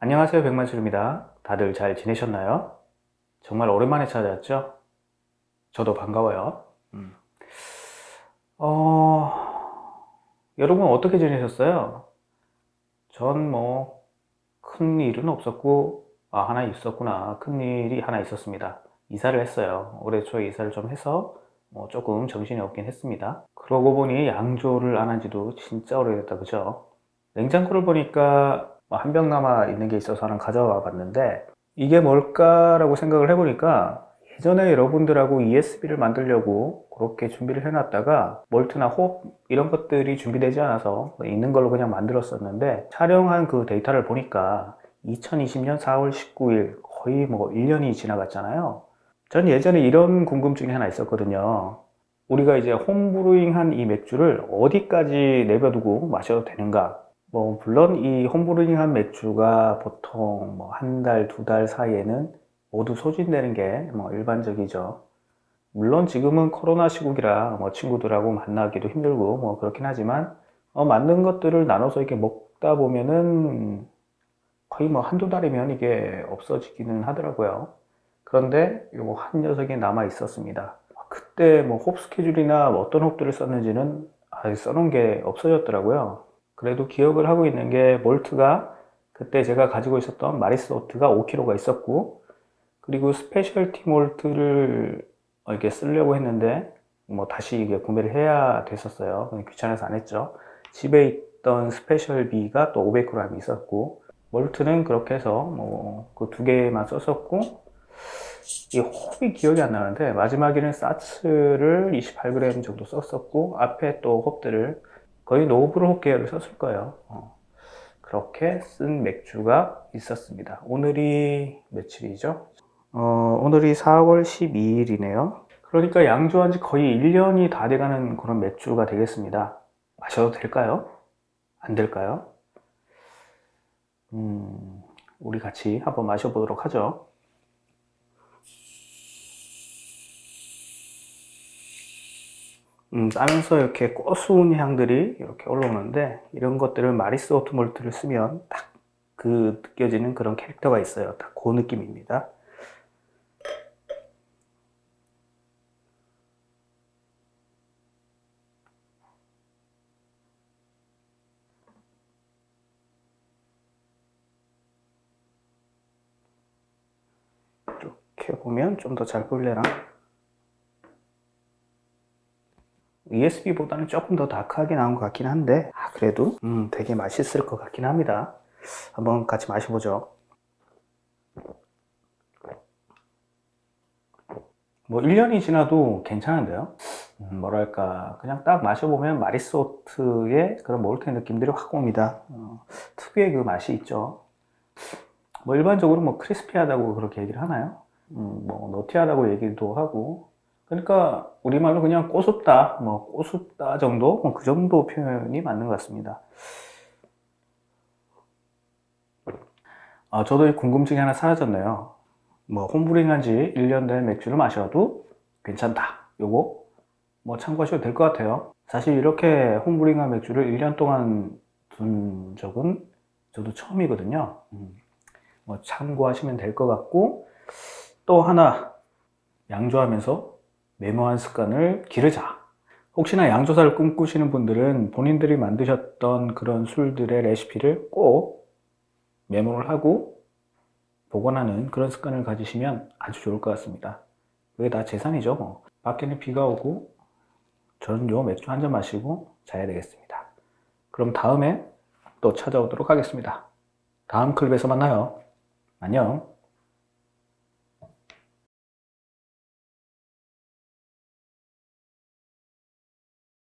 안녕하세요 백만술입니다. 다들 잘 지내셨나요? 정말 오랜만에 찾아왔죠? 저도 반가워요. 음. 어, 여러분 어떻게 지내셨어요? 전 뭐 큰 일은 없었고 아 하나 있었구나 큰 일이 하나 있었습니다. 이사를 했어요. 올해 초에 이사를 좀 해서 뭐 조금 정신이 없긴 했습니다. 그러고 보니 양조를 안 한 지도 진짜 오래됐다 그죠? 냉장고를 보니까 뭐 한 병 남아 있는 게 있어서 하나 가져와 봤는데 이게 뭘까라고 생각을 해보니까 예전에 여러분들하고 ESB를 만들려고 그렇게 준비를 해놨다가 몰트나 호흡 이런 것들이 준비되지 않아서 있는 걸로 그냥 만들었었는데 촬영한 그 데이터를 보니까 2020년 4월 19일 거의 뭐 1년이 지나갔잖아요. 전 예전에 이런 궁금증이 하나 있었거든요. 우리가 이제 홈브루잉 한 이 맥주를 어디까지 내버두고 마셔도 되는가? 뭐 물론 이 홈브루잉한 맥주가 보통 뭐 한 달, 두 달 사이에는 모두 소진되는 게 뭐 일반적이죠. 물론 지금은 코로나 시국이라 뭐 친구들하고 만나기도 힘들고 뭐 그렇긴 하지만 어, 만든 것들을 나눠서 이렇게 먹다 보면은 거의 뭐 한두 달이면 이게 없어지기는 하더라고요. 그런데 요거 한 녀석이 남아 있었습니다. 그때 뭐 홉 스케줄이나 뭐 어떤 홉들을 썼는지는 아예 써놓은 게 없어졌더라고요. 그래도 기억을 하고 있는 게 몰트가 그때 제가 가지고 있었던 마리스 호트가 5kg가 있었고 그리고 스페셜티 몰트를 이렇게 쓰려고 했는데 뭐 다시 이게 구매를 해야 됐었어요. 귀찮아서 안 했죠. 집에 있던 스페셜 B가 또 500g 있었고 몰트는 그렇게 해서 뭐 그 두 개만 썼었고 이 홉이 기억이 안 나는데 마지막에는 사츠를 28g 정도 썼었고 앞에 또 홉들을 거의 노브로 홉 계열을 썼을 거예요. 어. 그렇게 쓴 맥주가 있었습니다. 오늘이 며칠이죠? 어, 오늘이 4월 12일이네요. 그러니까 양조한 지 거의 1년이 다 돼가는 그런 맥주가 되겠습니다. 마셔도 될까요? 안 될까요? 음, 우리 같이 한번 마셔보도록 하죠. 음, 싸면서 이렇게 고소한 향들이 이렇게 올라오는데 이런 것들을 마리스 오토몰트를 쓰면 딱 그 느껴지는 그런 캐릭터가 있어요. 딱 그 느낌입니다. 이렇게 보면 좀 더 잘 보일래나? ESB보다는 조금 더 다크하게 나온 것 같긴 한데 아, 그래도 음, 되게 맛있을 것 같긴 합니다. 한번 같이 마셔보죠. 뭐 1년이 지나도 괜찮은데요. 음, 뭐랄까 그냥 딱 마셔보면 마리소트의 그런 몰트의 느낌들이 확 옵니다. 어, 특유의 그 맛이 있죠. 뭐 일반적으로 뭐 크리스피하다고 그렇게 얘기를 하나요? 음, 뭐 너티하다고 얘기도 하고 그러니까 우리말로 그냥 꼬숩다, 뭐 꼬숩다 정도, 뭐 그 정도 표현이 맞는 것 같습니다. 아, 저도 이 궁금증이 하나 사라졌네요. 뭐 홈브링한 지 1년 된 맥주를 마셔도 괜찮다. 요거 뭐 참고하셔도 될 것 같아요. 사실 이렇게 홈브링한 맥주를 1년 동안 둔 적은 저도 처음이거든요. 음, 뭐 참고하시면 될 것 같고 또 하나 양조하면서 메모한 습관을 기르자. 혹시나 양조사를 꿈꾸시는 분들은 본인들이 만드셨던 그런 술들의 레시피를 꼭 메모를 하고 복원하는 그런 습관을 가지시면 아주 좋을 것 같습니다. 그게 다 재산이죠. 뭐. 밖에는 비가 오고 저는 요 맥주 한 잔 마시고 자야 되겠습니다. 그럼 다음에 또 찾아오도록 하겠습니다. 다음 클립에서 만나요. 안녕.